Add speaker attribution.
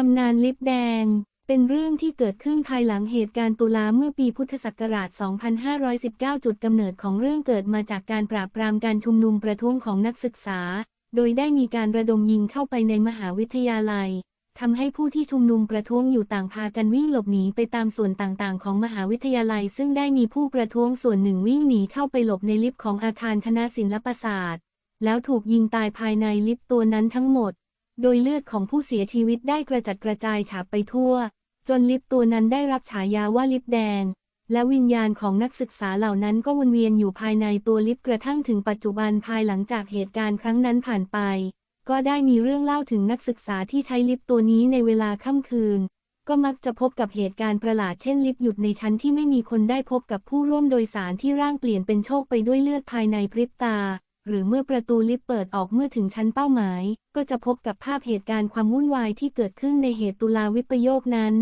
Speaker 1: ตำนานลิฟต์แดง เป็นเรื่องที่เกิดขึ้นภายหลังเหตุการณ์ตุลาเมื่อปีพุทธศักราช 2519 จุดกำเนิดของเรื่องเกิดมาจากการปราบปรามการชุมนุมประท้วงของนักศึกษา โดยได้มีการระดมยิงเข้าไปในมหาวิทยาลัยทำให้ผู้ที่ชุมนุมประท้วงอยู่ต่างพากันวิ่งหลบหนีไปตามส่วนต่างๆ ของมหาวิทยาลัย ซึ่งได้มีผู้ประท้วงส่วนหนึ่งวิ่งหนีเข้าไปหลบในลิฟต์ของอาคารคณะศิลปศาสตร์ แล้วถูกยิงตายภายในลิฟต์ตัวนั้นทั้งหมด โดยเลือดของผู้เสียชีวิตได้กระจัดกระจายฉาบไปทั่ว จนลิฟต์ตัวนั้นได้รับฉายาว่าลิฟต์แดง และวิญญาณของนักศึกษาเหล่านั้นก็วนเวียนอยู่ภายในตัวลิฟต์กระทั่งถึงปัจจุบันภายหลังจากเหตุการณ์ครั้งนั้นผ่านไป ก็ได้มีเรื่องเล่าถึงนักศึกษาที่ใช้ลิฟต์ตัวนี้ในเวลาค่ำคืน ก็มักจะพบกับเหตุการณ์ประหลาดเช่นลิฟต์หยุดในชั้นที่ไม่มีคนได้พบกับผู้ร่วมโดยสารที่ร่างเปลี่ยนเป็นโชคไปด้วยเลือดภายในพริบตา หรือเมื่อประตูลิฟต์เปิดออกเมื่อถึงชั้นเป้าหมาย ก็จะพบกับภาพเหตุการณ์ความวุ่นวายที่เกิดขึ้นในเหตุตุลาวิปโยคนั้น